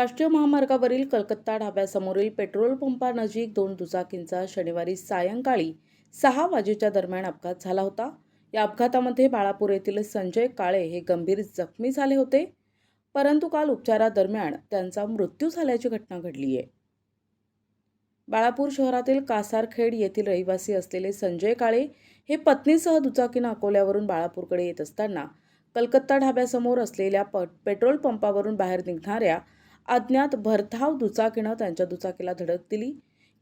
राष्ट्रीय महामार्गावरील कलकत्ता ढाब्यासमोरील पेट्रोल पंपानजीक दोन दुचाकींचा शनिवारी सायंकाळी सहा वाजेच्या दरम्यान अपघात झाला होता. या अपघातामध्ये बाळापूर येथील संजय काळे हे गंभीर जखमी झाले होते. परंतु काल उपचारादरम्यान त्यांचा मृत्यू झाल्याची घटना घडली आहे बाळापूर शहरातील कासारखेड येथील रहिवासी असलेले संजय काळे हे पत्नीसह दुचाकीनं अकोल्यावरून बाळापूरकडे येत असताना कलकत्ता ढाब्यासमोर असलेल्या प पेट्रोल पंपावरून बाहेर निघणाऱ्या अज्ञात भरधाव दुचाकीनं त्यांच्या दुचाकीला धडक दिली.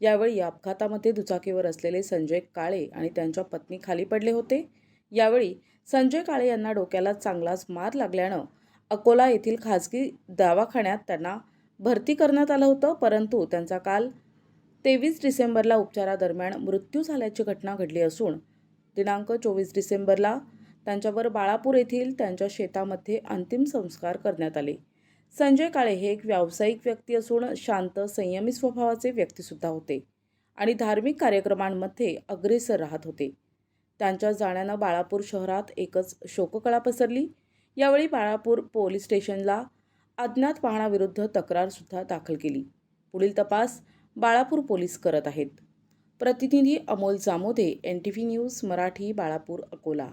यावेळी या अपघातामध्ये दुचाकीवर असलेले संजय काळे आणि त्यांच्या पत्नी खाली पडले होते. यावेळी संजय काळे यांना डोक्याला चांगलाच मार लागल्यानं अकोला येथील खाजगी दवाखान्यात त्यांना भरती करण्यात आलं होतं परंतु त्यांचा काल तेवीस डिसेंबरला उपचारादरम्यान मृत्यू झाल्याची घटना घडली असून दिनांक चोवीस डिसेंबरला त्यांच्यावर बाळापूर येथील त्यांच्या शेतामध्ये अंतिम संस्कार करण्यात आले. संजय काळे हे एक व्यावसायिक व्यक्ती असून शांत संयमी स्वभावाचे व्यक्तीसुद्धा होते आणि धार्मिक कार्यक्रमांमध्ये अग्रेसर राहत होते. त्यांच्या जाण्यानं बाळापूर शहरात एकच शोककळा पसरली. यावेळी बाळापूर पोलीस स्टेशनला अज्ञात वाहनाविरुद्ध तक्रारसुद्धा दाखल केली. पुढील तपास बाळापूर पोलीस करत आहेत. प्रतिनिधी Amol Jamode N T V news Marathi Balapur Akola.